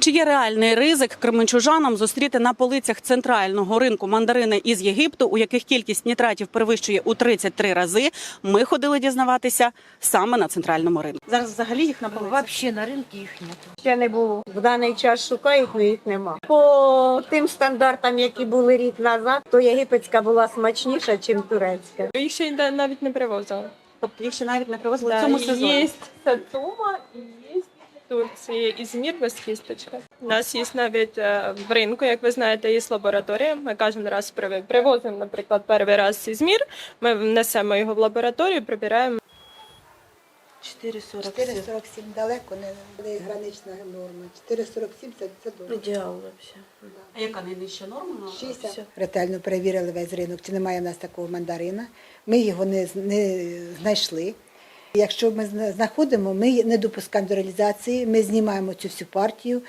Чи є реальний ризик кременчужанам зустріти на полицях центрального ринку мандарини із Єгипту, у яких кількість нітратів перевищує у 33 рази? Ми ходили дізнаватися саме на центральному ринку. Зараз взагалі їх на полицях. Вообще на ринку їх нет. Ще не було. В даний час шукають, але їх нема. По тим стандартам, які були рік назад, то єгипетська була смачніша, ніж турецька. Їх ще навіть не привозили. Тобто їх ще навіть не привезли в цьому сезоні. Є Сатума і є Турції Ізмір без кісточки. У нас є навіть е, в ринку, як ви знаєте, є лабораторія. Ми кожен раз привозимо, наприклад, перший раз Ізмір. Ми внесемо його в лабораторію, прибираємо 4,47. 4,47 далеко не, гранична норма. 4,47 це, це добре. Ідеал вообще. А яка найнижча норма? 60. Ретельно перевірили весь ринок, чи немає в нас такого мандарина. Ми його не, не знайшли. Якщо ми знаходимо, ми не допускаємо до реалізації, ми знімаємо цю всю партію